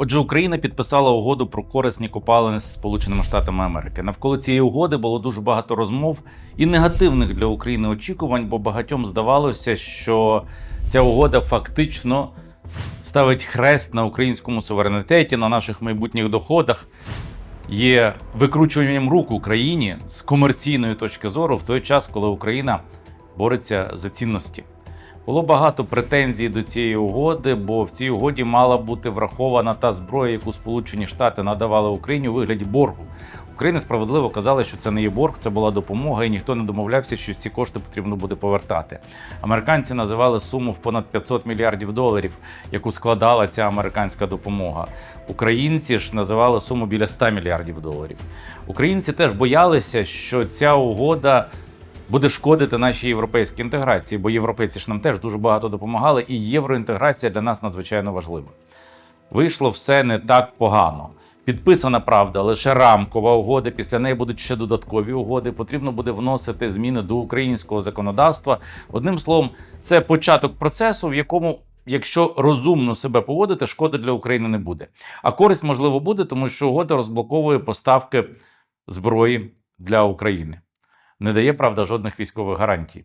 Отже, Україна підписала угоду про корисні копалини з Сполученими Штатами Америки. Навколо цієї угоди було дуже багато розмов і негативних для України очікувань, бо багатьом здавалося, що ця угода фактично ставить хрест на українському суверенітеті, на наших майбутніх доходах. Є викручуванням рук Україні з комерційної точки зору в той час, коли Україна бореться за цінності. Було багато претензій до цієї угоди, бо в цій угоді мала бути врахована та зброя, яку Сполучені Штати надавали Україні у вигляді боргу. Україна справедливо казала, що це не є борг, це була допомога, і ніхто не домовлявся, що ці кошти потрібно буде повертати. Американці називали суму в понад 500 мільярдів доларів, яку складала ця американська допомога. Українці ж називали суму біля 100 мільярдів доларів. Українці теж боялися, що ця угода буде шкодити нашій європейській інтеграції, бо європейці ж нам теж дуже багато допомагали, і євроінтеграція для нас надзвичайно важлива. Вийшло все не так погано. Підписана правда, лише рамкова угода. Після неї будуть ще додаткові угоди. Потрібно буде вносити зміни до українського законодавства. Одним словом, це початок процесу, в якому, якщо розумно себе поводити, шкоди для України не буде. А користь можливо буде, тому що угода розблоковує поставки зброї для України. Не дає правда жодних військових гарантій.